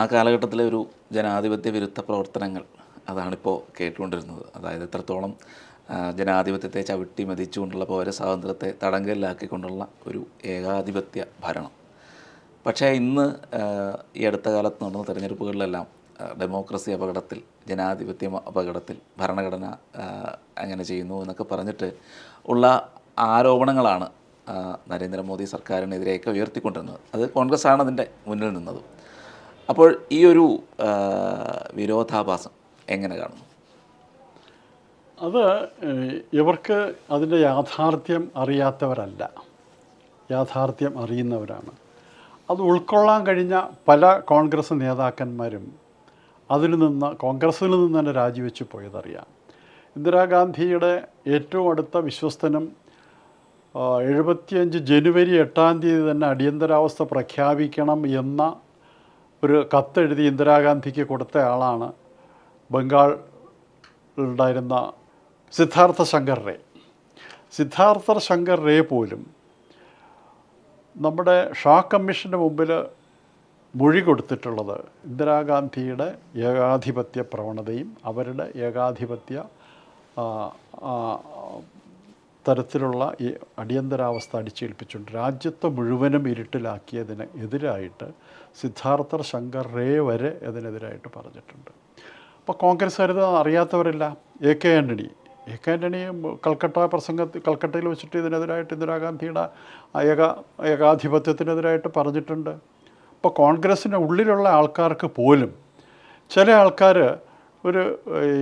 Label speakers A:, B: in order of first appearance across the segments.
A: ആ കാലഘട്ടത്തിലെ ഒരു ജനാധിപത്യ വിരുദ്ധ പ്രവർത്തനങ്ങൾ അതാണിപ്പോൾ കേട്ടുകൊണ്ടിരുന്നത്. അതായത് എത്രത്തോളം ജനാധിപത്യത്തെ ചവിട്ടി മതിച്ചുകൊണ്ടുള്ള പൗര സ്വാതന്ത്ര്യത്തെ തടങ്കലിലാക്കിക്കൊണ്ടുള്ള ഒരു ഏകാധിപത്യ ഭരണം. പക്ഷേ ഇന്ന് ഈ അടുത്ത കാലത്ത് നടന്ന തെരഞ്ഞെടുപ്പുകളിലെല്ലാം ഡെമോക്രസി അപകടത്തിൽ ജനാധിപത്യം അപകടത്തിൽ ഭരണഘടന അങ്ങനെ ചെയ്യുന്നു എന്നൊക്കെ പറഞ്ഞിട്ട് ഉള്ള ആരോപണങ്ങളാണ് നരേന്ദ്രമോദി സർക്കാരിനെതിരെയൊക്കെ ഉയർത്തിക്കൊണ്ടിരുന്നത്. അത് കോൺഗ്രസ് ആണ് അതിന്റെ മുന്നിൽ നിന്നത്. അപ്പോൾ ഈ ഒരു വിരോധാഭാസം എങ്ങനെ കാണുന്നു?
B: അത് ഇവർക്ക് അതിന്റെ യാഥാർത്ഥ്യം അറിയാത്തവരല്ല. യാഥാർത്ഥ്യം അറിയുന്നവരാണ്. അത് ഉൾക്കൊള്ളാൻ കഴിഞ്ഞ പല കോൺഗ്രസ് നേതാക്കന്മാരും അതിൽ നിന്ന് കോൺഗ്രസ്സിൽ നിന്ന് തന്നെ രാജിവെച്ച് പോയതറിയാം. ഇന്ദിരാഗാന്ധിയുടെ ഏറ്റവും അടുത്ത വിശ്വസ്തനും എഴുപത്തിയഞ്ച് ജനുവരി എട്ടാം തീയതി തന്നെ അടിയന്തരാവസ്ഥ പ്രഖ്യാപിക്കണം എന്ന ഒരു കത്തെഴുതി ഇന്ദിരാഗാന്ധിക്ക് കൊടുത്ത ആളാണ് ബംഗാൾ ഉണ്ടായിരുന്ന സിദ്ധാർത്ഥ ശങ്കർ റേ. സിദ്ധാർത്ഥ ശങ്കർ റേ പോലും നമ്മുടെ ഷാ കമ്മീഷന്റെ മുമ്പിൽ മൊഴി കൊടുത്തിട്ടുള്ളത് ഇന്ദിരാഗാന്ധിയുടെ ഏകാധിപത്യ പ്രവണതയും അവരുടെ ഏകാധിപത്യ തരത്തിലുള്ള ഈ അടിയന്തരാവസ്ഥ അടിച്ചേൽപ്പിച്ചുകൊണ്ട് രാജ്യത്തെ മുഴുവനും ഇരുട്ടിലാക്കിയതിന് എതിരായിട്ട് സിദ്ധാർത്ഥർ ശങ്കർ റേ വരെ അതിനെതിരായിട്ട് പറഞ്ഞിട്ടുണ്ട്. അപ്പോൾ കോൺഗ്രസ്സുകാർ ഇത് അറിയാത്തവരില്ല. A K Antony A K Antony Calcutta പ്രസംഗത്തിൽ കൽക്കട്ടയിൽ വെച്ചിട്ട് ഇതിനെതിരായിട്ട് ഇന്ദിരാഗാന്ധിയുടെ ഏക ഏകാധിപത്യത്തിനെതിരായിട്ട് പറഞ്ഞിട്ടുണ്ട്. അപ്പോൾ കോൺഗ്രസ്സിന്റെ ഉള്ളിലുള്ള ആൾക്കാർക്ക് പോലും ചില ആൾക്കാർ ഒരു ഈ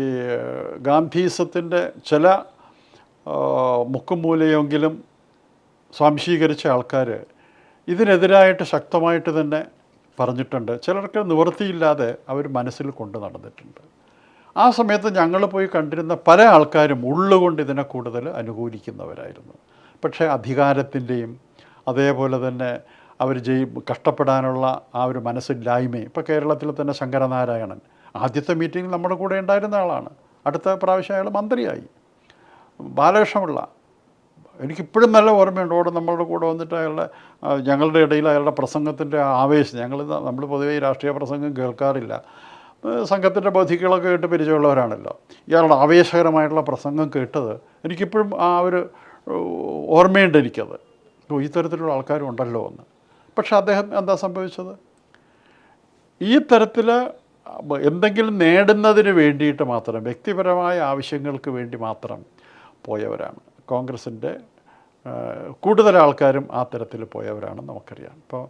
B: ഗാന്ധിസത്തിന്റെ ചില മുക്കും മൂലയെങ്കിലും സ്വാംശീകരിച്ച ആൾക്കാർ ഇതിനെതിരായിട്ട് ശക്തമായിട്ട് തന്നെ പറഞ്ഞിട്ടുണ്ട്. ചിലർക്ക് നിവൃത്തിയില്ലാതെ അവർ മനസ്സിൽ കൊണ്ട് നടന്നിട്ടുണ്ട്. ആ സമയത്ത് ഞങ്ങൾ പോയി കണ്ടിരുന്ന പല ആൾക്കാരും ഉള്ളുകൊണ്ട് ഇതിനെ കൂടുതൽ അനുകൂലിക്കുന്നവരായിരുന്നു. പക്ഷേ അധികാരത്തിന്റെയും അതേപോലെ തന്നെ അവർ ജയി കഷ്ടപ്പെടാനുള്ള ആ ഒരു മനസ്സില്ലായ്മയും ഇപ്പോൾ കേരളത്തിൽ തന്നെ ശങ്കരനാരായണൻ ആദ്യത്തെ മീറ്റിംഗിൽ നമ്മുടെ കൂടെ ഉണ്ടായിരുന്ന ആളാണ്. അടുത്ത പ്രാവശ്യം അയാൾ മന്ത്രിയായി. ബാലകൃഷ്ണപിള്ള. എനിക്കിപ്പോഴും നല്ല ഓർമ്മയുണ്ട്. അവിടെ നമ്മളുടെ കൂടെ വന്നിട്ട് അയാളുടെ ഞങ്ങളുടെ ഇടയിൽ അയാളുടെ പ്രസംഗത്തിന്റെ ആവേശം. ഞങ്ങൾ നമ്മൾ പൊതുവേ ഈ രാഷ്ട്രീയ പ്രസംഗം കേൾക്കാറില്ല. സംഘത്തിന്റെ ബോധികളൊക്കെ കേട്ട് പരിചയമുള്ളവരാണല്ലോ. ഇയാളുടെ ആവേശകരമായിട്ടുള്ള പ്രസംഗം കേട്ടത് എനിക്കിപ്പോഴും ആ ഒരു ഓർമ്മയുണ്ട് എനിക്കത്. ഈ തരത്തിലുള്ള ആൾക്കാരും ഉണ്ടല്ലോ എന്ന്. പക്ഷെ അദ്ദേഹം എന്താ സംഭവിച്ചത്? ഈ തരത്തിൽ എന്തെങ്കിലും നേടുന്നതിന് വേണ്ടിയിട്ട് മാത്രം വ്യക്തിപരമായ ആവശ്യങ്ങൾക്ക് വേണ്ടി മാത്രം പോയവരാണ്. കോൺഗ്രസിന്റെ കൂടുതൽ ആൾക്കാരും ആ തരത്തിൽ പോയവരാണെന്ന് നമുക്കറിയാം. ഇപ്പോൾ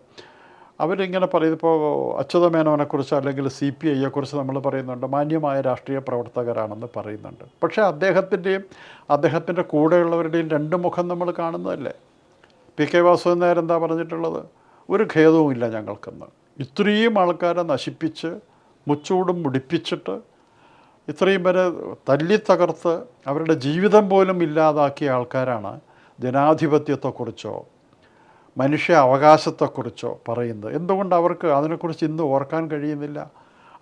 B: അവരിങ്ങനെ പറയുന്നത് ഇപ്പോൾ അച്യുത മേനോനെക്കുറിച്ച് അല്ലെങ്കിൽ സി പി ഐയെക്കുറിച്ച് നമ്മൾ പറയുന്നുണ്ട് മാന്യമായ രാഷ്ട്രീയ പ്രവർത്തകരാണെന്ന് പറയുന്നുണ്ട്. പക്ഷേ അദ്ദേഹത്തിന്റെയും അദ്ദേഹത്തിന്റെ കൂടെയുള്ളവരുടെയും രണ്ട് മുഖം നമ്മൾ കാണുന്നതല്ലേ? പി കെ വാസുദേവൻ നായർ എന്താ പറഞ്ഞിട്ടുള്ളത്? ഒരു ഖേദവുമില്ല ഞങ്ങൾക്കെന്ന്. ഇത്രയും ആൾക്കാരെ നശിപ്പിച്ച് മുച്ചൂടും മുടിപ്പിച്ചിട്ട് ഇത്രയും പേരെ തല്ലി തകർത്ത് അവരുടെ ജീവിതം പോലും ഇല്ലാതാക്കിയ ആൾക്കാരാണ് ജനാധിപത്യത്തെക്കുറിച്ചോ മനുഷ്യ അവകാശത്തെക്കുറിച്ചോ പറയുന്നത്. എന്തുകൊണ്ട് അവർക്ക് അതിനെക്കുറിച്ച് ഇന്ന് ഓർക്കാൻ കഴിയുന്നില്ല?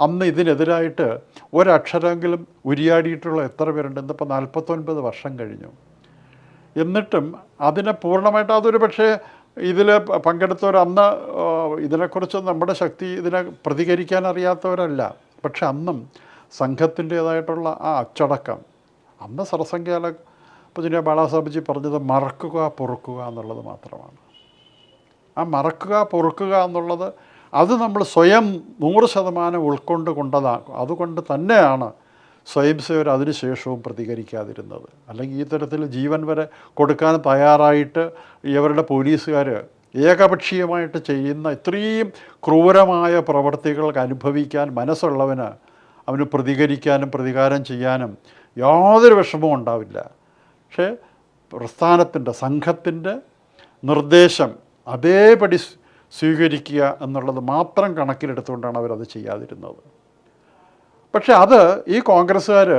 B: അന്ന് ഇതിനെതിരായിട്ട് ഒരക്ഷരമെങ്കിലും ഉരിയാടിയിട്ടുള്ള എത്ര പേരുണ്ട്? ഇന്നിപ്പോൾ നാൽപ്പത്തൊൻപത് വർഷം കഴിഞ്ഞു. എന്നിട്ടും അതിനെ പൂർണമായിട്ട് അതൊരു പക്ഷേ ഇതിൽ പങ്കെടുത്തവർ അന്ന് ഇതിനെക്കുറിച്ച് നമ്മുടെ ശക്തി ഇതിനെ പ്രതികരിക്കാൻ അറിയാത്തവരല്ല. പക്ഷെ അന്നും സംഘത്തിന്റേതായിട്ടുള്ള ആ അച്ചടക്കം. അന്ന് സർസംഖ്യാല ജിനിയ ബാലാസാബിജി പറഞ്ഞത് മറക്കുക പൊറുക്കുക എന്നുള്ളത് മാത്രമാണ്. ആ മറക്കുക പൊറുക്കുക എന്നുള്ളത് അത് നമ്മൾ സ്വയം നൂറ് ശതമാനം ഉൾക്കൊണ്ട് കൊണ്ടതാ അതുകൊണ്ട് തന്നെയാണ് സ്വയം സേവർ അതിനുശേഷവും പ്രതികരിക്കാതിരുന്നത്. അല്ലെങ്കിൽ ഈ തരത്തിൽ ജീവൻ വരെ കൊടുക്കാൻ തയ്യാറായിട്ട് ഇവരുടെ പോലീസുകാർ ഏകപക്ഷീയമായിട്ട് ചെയ്യുന്ന ഇത്രയും ക്രൂരമായ പ്രവർത്തികൾക്ക് അനുഭവിക്കാൻ മനസ്സുള്ളവന് അവന് പ്രതികരിക്കാനും പ്രതികാരം ചെയ്യാനും യാതൊരു വിഷമവും ഉണ്ടാവില്ല. പക്ഷേ പ്രസ്ഥാനത്തിന്റെ സംഘത്തിന്റെ നിർദ്ദേശം അതേപടി സ്വീകരിക്കുക എന്നുള്ളത് മാത്രം കണക്കിലെടുത്തുകൊണ്ടാണ് അവരത് ചെയ്യാതിരുന്നത്. പക്ഷേ അത് ഈ കോൺഗ്രസ്സുകാർ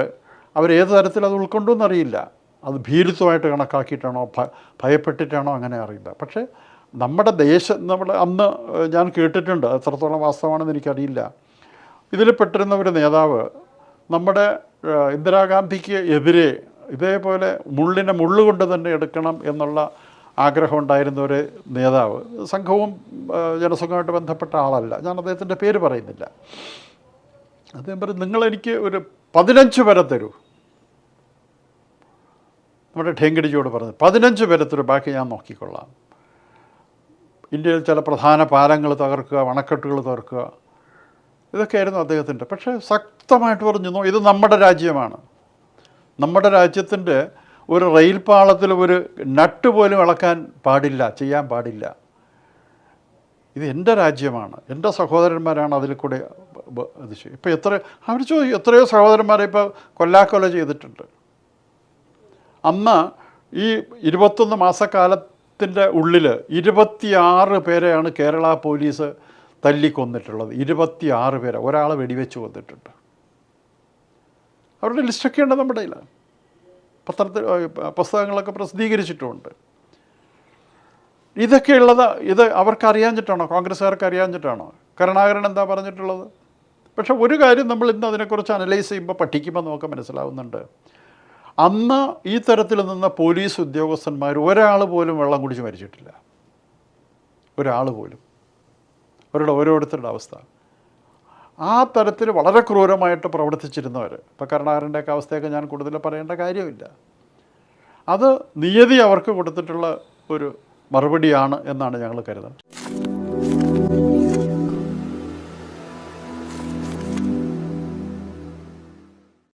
B: അവരേത് തരത്തിൽ അത് ഉൾക്കൊണ്ടു എന്നറിയില്ല. അത് ഭീരുത്വമായിട്ട് കണക്കാക്കിയിട്ടാണോ ഭയപ്പെട്ടിട്ടാണോ അങ്ങനെ അറിയില്ല. പക്ഷേ നമ്മുടെ ദേശം നമ്മൾ അന്ന് ഞാൻ കേട്ടിട്ടുണ്ട് എത്രത്തോളം വാസ്തവമാണെന്ന് എനിക്കറിയില്ല. ഇതിൽ പെട്ടിരുന്ന ഒരു നേതാവ് നമ്മുടെ ഇന്ദിരാഗാന്ധിക്ക് എതിരെ ഇതേപോലെ മുള്ളിനെ മുള്ളുകൊണ്ട് തന്നെ എടുക്കണം എന്നുള്ള ആഗ്രഹം ഉണ്ടായിരുന്ന ഒരു നേതാവ്. സംഘവും ജനസംഘവുമായിട്ട് ബന്ധപ്പെട്ട ആളല്ല. ഞാൻ അദ്ദേഹത്തിന്റെ പേര് പറയുന്നില്ല. അദ്ദേഹം പറയും നിങ്ങളെനിക്ക് ഒരു പതിനഞ്ച് പേരെ തരൂ. നമ്മുടെ ഠേങ്കടിജിയോട് പറഞ്ഞു പതിനഞ്ച് പേരെ തരൂ ബാക്കി ഞാൻ നോക്കിക്കൊള്ളാം. ഇന്ത്യയിൽ ചില പ്രധാന പാലങ്ങൾ തകർക്കുക അണക്കെട്ടുകൾ തകർക്കുക ഇതൊക്കെയായിരുന്നു അദ്ദേഹത്തിന്റെ. പക്ഷേ ശക്തമായിട്ട് പറഞ്ഞു ഇത് നമ്മുടെ രാജ്യമാണ്. നമ്മുടെ രാജ്യത്തിന്റെ ഒരു റെയിൽ പാളത്തിൽ ഒരു നട്ട് പോലും ഇളക്കാൻ പാടില്ല ചെയ്യാൻ പാടില്ല. ഇത് എന്റെ രാജ്യമാണ്. എന്റെ സഹോദരന്മാരാണ് അതിൽ കൂടെ ഇത് ചെയ്യും ഇപ്പോൾ എത്ര അവർ ചോദിച്ചു എത്രയോ സഹോദരന്മാരെ ഇപ്പോൾ കൊല്ലാക്കൊല ചെയ്തിട്ടുണ്ട്. അന്ന് ഈ ഇരുപത്തൊന്ന് മാസക്കാലത്തിന്റെ ഉള്ളിൽ ഇരുപത്തിയാറ് പേരെയാണ് കേരള പോലീസ് തല്ലിക്കൊന്നിട്ടുള്ളത്. ഇരുപത്തിയാറ് പേരെ ഒരാളെ വെടിവെച്ച് കൊന്നിട്ടുണ്ട്. അവരുടെ ലിസ്റ്റൊക്കെ ഉണ്ട് നമ്മുടെ കയ്യിൽ പത്രത്തിൽ പുസ്തകങ്ങളൊക്കെ പ്രസിദ്ധീകരിച്ചിട്ടുമുണ്ട് ഇതൊക്കെയുള്ളത് ഇത് അവർക്ക് അറിയാഞ്ഞിട്ടാണോ? കോൺഗ്രസ്സുകാർക്ക് അറിയാഞ്ഞിട്ടാണോ? കരുണാകരൻ എന്താ പറഞ്ഞിട്ടുള്ളത്? പക്ഷേ ഒരു കാര്യം നമ്മൾ ഇന്ന് അതിനെക്കുറിച്ച് അനലൈസ് ചെയ്യുമ്പോൾ പഠിക്കുമ്പോൾ നമുക്ക് മനസ്സിലാവുന്നുണ്ട്. അന്ന് ഈ തരത്തിൽ നിന്ന പോലീസ് ഉദ്യോഗസ്ഥന്മാർ ഒരാൾ പോലും വെള്ളം കുടിച്ച് മരിച്ചിട്ടില്ല. ഒരാൾ പോലും. അവരുടെ ഓരോരുത്തരുടെ അവസ്ഥ. ആ തരത്തിൽ വളരെ ക്രൂരമായിട്ട് പ്രവർത്തിച്ചിരുന്നവർ ഇപ്പോൾ കരുണാകരന്റെയൊക്കെ അവസ്ഥയൊക്കെ ഞാൻ കൂടുതൽ പറയേണ്ട കാര്യമില്ല. അത് നിയതി അവർക്ക് കൊടുത്തിട്ടുള്ള ഒരു മറുപടിയാണ് എന്നാണ് ഞങ്ങൾ കരുതുന്നത്.